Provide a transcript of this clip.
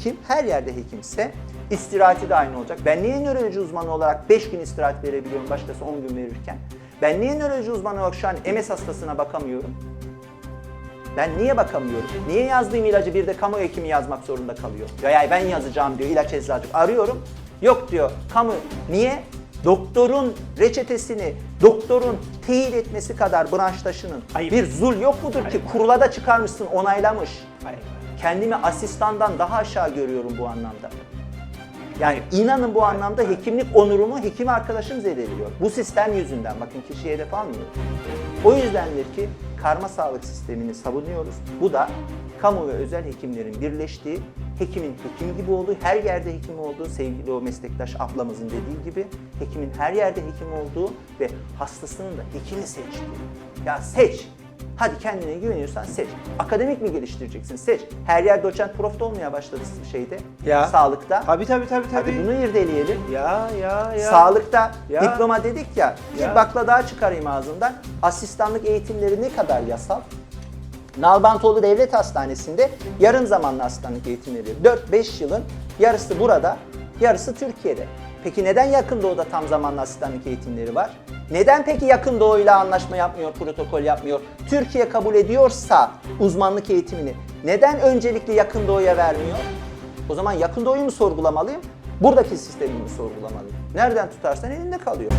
hekim her yerde hekimse istirahati de aynı olacak. Ben niye nöroloji uzmanı olarak 5 gün istirahat verebiliyorum başkası 10 gün verirken? Ben niye nöroloji uzmanı olarak şu an MS hastasına bakamıyorum? Ben niye bakamıyorum? Niye yazdığım ilacı bir de kamu hekimi yazmak zorunda kalıyor? Ya, ben yazacağım diyor ilaç eczacı. Arıyorum. Yok diyor kamu. Niye? Doktorun reçetesini, doktorun teyit etmesi kadar branştaşının Ayıp. bir zul yok mudur ki? Kurula da çıkarmışsın, onaylamış. Hayır. Kendimi asistandan daha aşağı görüyorum bu anlamda. Yani inanın bu anlamda hekimlik onurumu hekim arkadaşım zedeliyor. Bu sistem yüzünden. Bakın kişiye hedef almıyor. O yüzdendir ki karma sağlık sistemini savunuyoruz. Bu da kamu ve özel hekimlerin birleştiği, hekimin hekim gibi olduğu, her yerde hekim olduğu, sevgili o meslektaş ablamızın dediği gibi hekimin her yerde hekim olduğu ve hastasının da hekimi seçtiği. Ya seç, Hadi kendine güveniyorsan seç. Akademik mi geliştireceksin? Seç. Her yer doçent prof da olmaya başladı şeyde. Ya. Sağlıkta. Tabii tabii tabii tabii. Hadi bunu irdeleyelim. Ya ya ya. Sağlıkta Ya. diploma dedik ya. Ya. Bir bakla daha çıkarayım ağzından. Asistanlık eğitimleri ne kadar yasal? Nalbantoğlu Devlet Hastanesi'nde yarım zamanlı asistanlık eğitimleri. 4-5 yılın yarısı burada, yarısı Türkiye'de. Peki neden Yakın Doğu'da tam zamanlı asistanlık eğitimleri var? Neden peki Yakın Doğu'yla anlaşma yapmıyor, protokol yapmıyor? Türkiye kabul ediyorsa uzmanlık eğitimini neden öncelikli Yakın Doğu'ya vermiyor? O zaman Yakın Doğu'yu mu sorgulamalıyım? Buradaki sistemi mi sorgulamalıyım? Nereden tutarsan elinde kalıyor.